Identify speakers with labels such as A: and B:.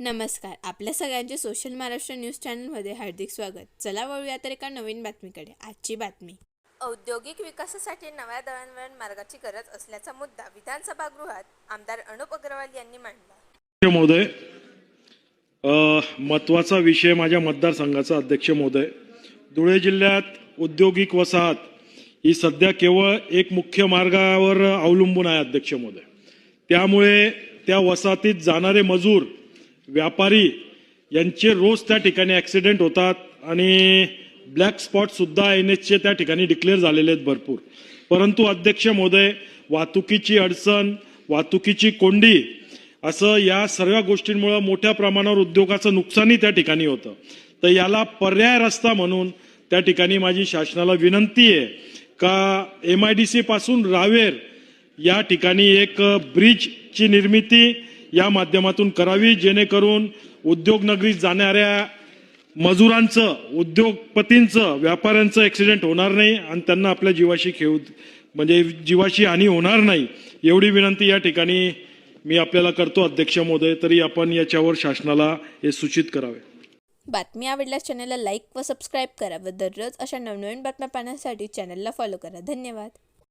A: नमस्कार. आपल्या सगळ्यांचे सोशल महाराष्ट्र न्यूज चॅनलमध्ये हार्दिक स्वागत. चला वळूया तर एका नवीन बातमीकडे. आजची बातमी. औद्योगिक विकासासाठी नव्या दळणवळण मार्गाची गरज असल्याचा मुद्दा विधानसभा गृहात आमदार अनुप अग्रवाल यांनी मांडला.
B: अध्यक्ष महोदय अ, महत्त्वाचा विषय माझ्या मतदारसंघाचा अध्यक्ष महोदय. धुळे जिल्ह्यात औद्योगिक वसाहत ही सध्या केवळ एक मुख्य मार्गावर अवलंबून आहे अध्यक्ष महोदय. त्यामुळे त्या वसाहतीत जाणारे मजूर व्यापारी यांचे रोज त्या ठिकाणी ॲक्सिडेंट होतात आणि ब्लॅक स्पॉटसुद्धा एन एचचे त्या ठिकाणी डिक्लेअर झालेले आहेत भरपूर. परंतु अध्यक्ष महोदय वाहतुकीची अडचण वाहतुकीची कोंडी असं या सर्व गोष्टींमुळं मोठ्या प्रमाणावर उद्योगाचं नुकसानही त्या ठिकाणी होतं. तर याला पर्याय रस्ता म्हणून त्या ठिकाणी माझी शासनाला विनंती आहे का एम आय डी सी पासून रावेर या ठिकाणी एक ब्रिजची निर्मिती या माध्यमातून करावी जेणेकरून उद्योगनगरीत जाणाऱ्या मजुरांचं उद्योगपतींचं व्यापाऱ्यांचं ॲक्सिडेंट होणार नाही आणि त्यांना आपल्या जीवाशी खेळू म्हणजे जीवाशी हानी होणार नाही एवढी विनंती या ठिकाणी मी आपल्याला करतो अध्यक्ष महोदय. तरी आपण याच्यावर शासनाला हे सूचित करावे.
A: बातमी आवडल्यास चॅनलला लाईक व सबस्क्राईब करा व दररोज अशा नवनवीन बातम्या पाहण्यासाठी चॅनलला फॉलो करा. धन्यवाद.